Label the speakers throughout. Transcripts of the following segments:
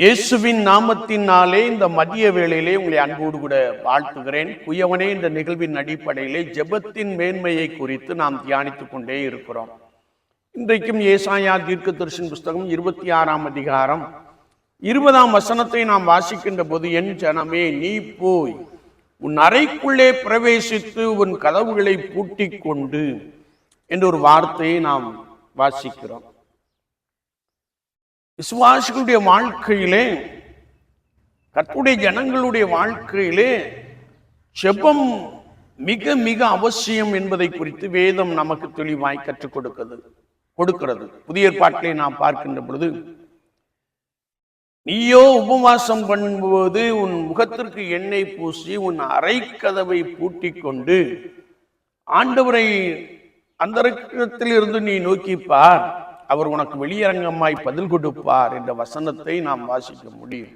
Speaker 1: இயேசுவின் நாமத்தினாலே இந்த மதிய வேளையிலே உங்களை அன்போடு கூட வாழ்த்துகிறேன். குயவனே இந்த நிகழ்வின் அடிப்படையிலே ஜெபத்தின் மேன்மையை குறித்து நாம் தியானித்துக் கொண்டே இருக்கிறோம். இன்றைக்கும் ஏசாயா தீர்க்க தரிசன புஸ்தகம் இருபத்தி ஆறாம் அதிகாரம். இருபதாம் வசனத்தை நாம் வாசிக்கின்ற போது என் ஜனமே நீ போய் உன் அறைக்குள்ளே பிரவேசித்து உன் கதவுகளை பூட்டி கொண்டு என்ற ஒரு வார்த்தையை நாம் வாசிக்கிறோம். விசுவாசிகளுடைய வாழ்க்கையிலே கற்புடைய ஜனங்களுடைய வாழ்க்கையிலே செபம் மிக மிக அவசியம் என்பதை குறித்து வேதம் நமக்கு தெளிவாய் கற்றுக் கொடுக்கிறது கொடுக்கிறது. புதிய ஏற்பாட்டிலே நாம் பார்க்கின்ற பொழுது நீயோ உபவாசம் பண்ணும்போது உன் முகத்திற்கு எண்ணெய் பூசி உன் அறைக்கதவை பூட்டி கொண்டு ஆண்டவரை அந்த இருந்து நீ நோக்கி பார். அவர் உனக்கு வெளியரங்கமாய் பதில் கொடுப்பார் என்ற வசனத்தை நாம் வாசிக்க முடியும்.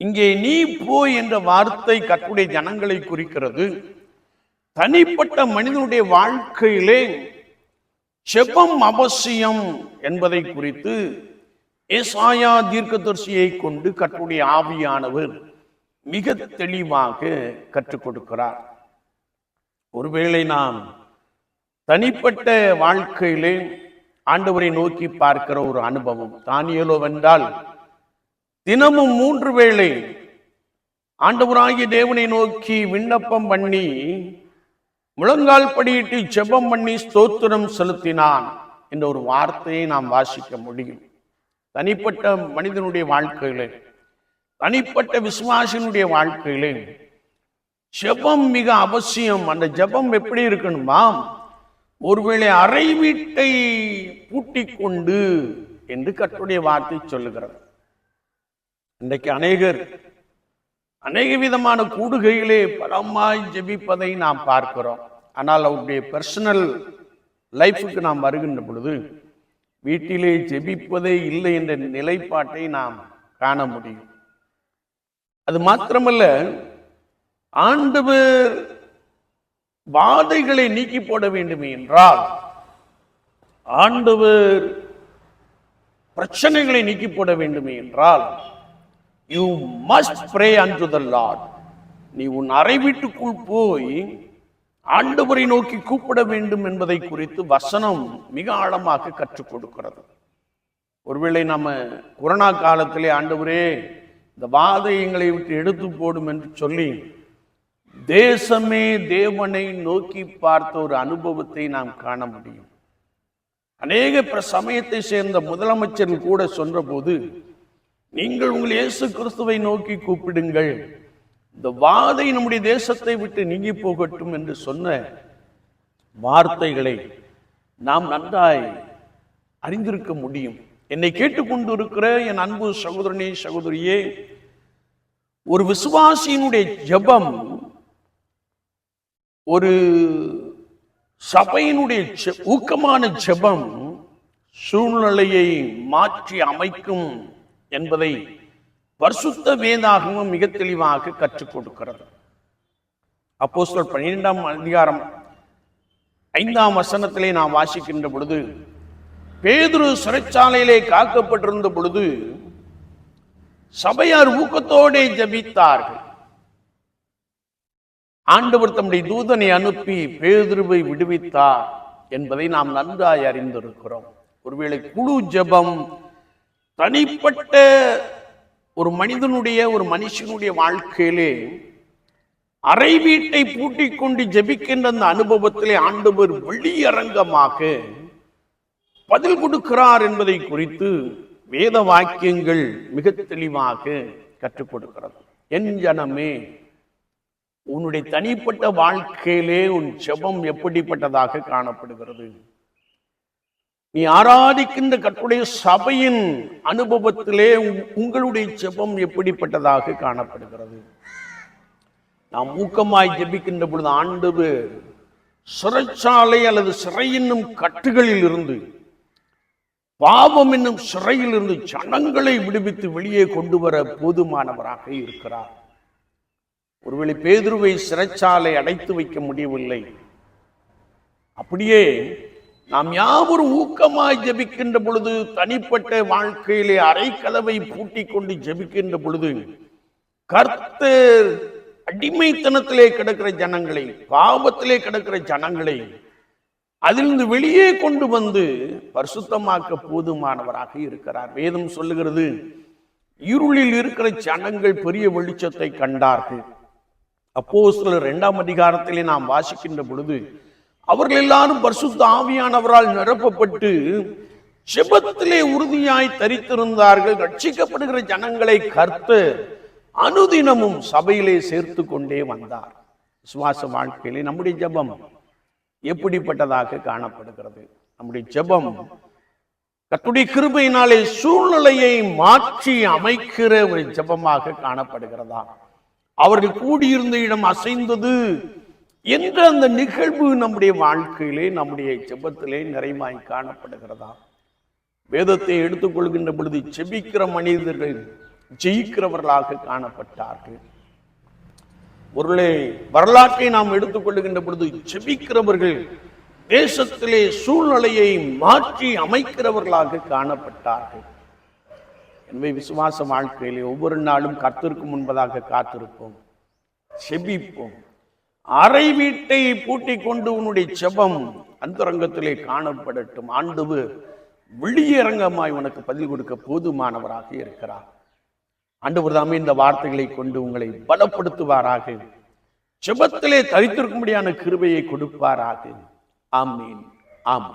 Speaker 1: இங்கே நீ போய் என்ற வார்த்தை கற்றுடைய ஜனங்களை குறிக்கிறது. தனிப்பட்ட மனிதனுடைய வாழ்க்கையிலே செபம் அவசியம் என்பதை குறித்து ஏசாயா தீர்க்கதரிசியை கொண்டு கற்றுடைய ஆவியானவர் மிக தெளிவாக கற்றுக் கொடுக்கிறார். ஒருவேளை நாம் தனிப்பட்ட வாழ்க்கையிலே ஆண்டவரை நோக்கி பார்க்கிற ஒரு அனுபவம். தானியலோ வென்றால் தினமும் மூன்று வேளை ஆண்டவராகிய தேவனை நோக்கி விண்ணப்பம் பண்ணி முழங்கால் படியிட்டு ஜெபம் பண்ணி ஸ்தோத்திரம் செலுத்தினான் என்ற ஒரு வார்த்தையை நாம் வாசிக்க முடியும். தனிப்பட்ட மனிதனுடைய வாழ்க்கையிலே தனிப்பட்ட விசுவாசினுடைய வாழ்க்கையிலே ஜெபம் மிக அவசியம். அந்த ஜெபம் எப்படி இருக்கணுமா? ஒருவேளை அறை வீட்டை பூட்டிக் கொண்டு என்று கற்றுடைய வார்த்தை சொல்லுகிறது. இன்றைக்கு அநேகர் அநேக விதமான கூடுகைகளே பலமாய் ஜெபிப்பதை நாம் பார்க்கிறோம். ஆனால் அவருடைய பர்சனல் லைஃபுக்கு நாம் வருகின்ற பொழுது வீட்டிலே ஜெபிப்பதே இல்லை என்ற நிலைப்பாட்டை நாம் காண முடியும். அது மாத்திரமல்ல ஆண்டவர் வாதைகளை நீக்கி போட வேண்டும் என்றால் ஆண்டவர் பிரச்சனைகளை நீக்கி போட வேண்டும் என்றால் you must pray unto the Lord நீ உன் அறை வீட்டுக்குள் போய் ஆண்டவரை நோக்கி கூப்பிட வேண்டும் என்பதை குறித்து வசனம் மிக ஆழமாக கற்றுக் கொடுக்கிறது. ஒருவேளை நம்ம கொரோனா காலத்திலே ஆண்டவரே இந்த வாதையங்களை விட்டு எடுத்து போடும் என்று சொல்லி தேசமே தேவனை நோக்கி பார்த்த ஒரு அனுபவத்தை நாம் காண முடியும். அநேக சமயத்தை சேர்ந்த முதலமைச்சர்கள் கூட சொன்னபோது நீங்கள் உங்கள் இயேசு கிறிஸ்துவை நோக்கி கூப்பிடுங்கள். இந்த வாதை நம்முடைய தேசத்தை விட்டு நீங்கி போகட்டும் என்று சொன்ன வார்த்தைகளை நாம் நன்றாய் அறிந்திருக்க முடியும். என்னை கேட்டுக்கொண்டிருக்கிற என் அன்பு சகோதரனே சகோதரியே ஒரு விசுவாசியினுடைய ஜெபம் ஒரு சபையினுடைய ஊக்கமான ஜெபம் சூழ்நிலையை மாற்றி அமைக்கும் என்பதை பரிசுத்த வேதாகமும் மிக தெளிவாக கற்றுக் கொடுக்கிறது. அப்போஸ்தலர் பன்னிரெண்டாம் அதிகாரம் ஐந்தாம் வசனத்திலே நாம் வாசிக்கின்ற பொழுது பேதுரு சிறைச்சாலையிலே காக்கப்பட்டிருந்த பொழுது சபையார் ஊக்கத்தோடே ஜெபித்தார்கள். ஆண்டவர் தம்முடைய தூதனை அனுப்பி பேதுருவை விடுவித்தார் என்பதை நாம் நன்றாய் அறிந்திருக்கிறோம். ஒருவேளை குழு ஜெபம் தனிப்பட்ட ஒரு மனிதனுடைய ஒரு மனுஷனுடைய வாழ்க்கையிலே அறை வீட்டை பூட்டிக் கொண்டு ஜெபிக்கின்ற அந்த அனுபவத்திலே ஆண்டவர் வெளியரங்கமாக பதில் கொடுக்கிறார் என்பதை குறித்து வேத வாக்கியங்கள் மிக தெளிவாக கற்றுக் கொடுக்கிறது. என் ஜனமே உன்னுடைய தனிப்பட்ட வாழ்க்கையிலே உன் செபம் எப்படிப்பட்டதாக காணப்படுகிறது? நீ ஆராதிக்கின்ற கற்றுடைய சபையின் அனுபவத்திலே உங்- உங்களுடைய செபம் எப்படிப்பட்டதாக காணப்படுகிறது? நாம் ஊக்கமாய் ஜெபிக்கின்ற பொழுது ஆண்டு சிறைச்சாலை அல்லது சிறை என்னும் கட்டுகளில் இருந்து பாவம் என்னும் சிறையில் இருந்து ஜனங்களை விடுவித்து வெளியே கொண்டு வர போதுமானவராக இருக்கிறார். ஒருவேளை பேதுருவை சிறைச்சாலை அடைத்து வைக்க முடியவில்லை. அப்படியே நாம் யாவரும் ஊக்கமாய் ஜெபிக்கின்ற பொழுது தனிப்பட்ட வாழ்க்கையிலே அரைக்கதவை பூட்டி கொண்டு ஜெபிக்கின்ற பொழுது கர்த்தர் அடிமைத்தனத்திலே கிடக்கிற ஜனங்களை பாவத்திலே கிடக்கிற ஜனங்களை அதிலிருந்து வெளியே கொண்டு வந்து பரிசுத்தமாக்க போதுமானவராக இருக்கிறார். வேதம் சொல்லுகிறது இருளில் இருக்கிற ஜனங்கள் பெரிய வெளிச்சத்தை கண்டார்கள். அப்போ சிலர் இரண்டாம் அதிகாரத்திலே நாம் வாசிக்கின்ற பொழுது அவர்கள் எல்லாரும் பரிசுத்த ஆவியானவரால் நிரப்பப்பட்டு செபத்திலே உறுதியாய் தரித்திருந்தார்கள். ரட்சிக்கப்படுகிற ஜனங்களை கர்த்து அனுதினமும் சபையிலே சேர்த்து கொண்டே வந்தார். சுவாச வாழ்க்கையிலே நம்முடைய ஜபம் எப்படிப்பட்டதாக காணப்படுகிறது? நம்முடைய ஜபம் கத்துடைய கிருபையினாலே சூழ்நிலையை மாற்றி அமைக்கிற ஒரு ஜெபமாக காணப்படுகிறதா? அவர்கள் கூடியிருந்த இடம் அசைந்தது என்ற அந்த நிகழ்வு நம்முடைய வாழ்க்கையிலே நம்முடைய ஜெபத்திலே நிறைவாய் காணப்படுகிறதா? வேதத்தை எடுத்துக்கொள்கின்ற பொழுது செபிக்கிற மனிதர்கள் ஜெயிக்கிறவர்களாக காணப்பட்டார்கள். ஒருளே வரலாற்றை நாம் எடுத்துக்கொள்ளுகின்ற பொழுது செபிக்கிறவர்கள் தேசத்திலே சூழ்நிலையை மாற்றி அமைக்கிறவர்களாக காணப்பட்டார்கள். எனவே விசுவாச வாழ்க்கையிலே ஒவ்வொரு நாளும் கர்த்தருக்கு முன்பதாக காத்திருப்போம். செபிப்போம். அறை வீட்டை பூட்டி கொண்டு உன்னுடைய செபம் அந்தரங்கத்திலே காணப்படட்டும். ஆண்டவு வெளியரங்கமாய் உனக்கு பதில் கொடுக்க போதுமானவராக இருக்கிறார். ஆண்டவர் தாமே இந்த வார்த்தைகளை கொண்டு உங்களை பலப்படுத்துவாராக. செபத்திலே தரித்திருக்கும்படியான கிருபையை கொடுப்பாராக. ஆமீன். ஆமீன்.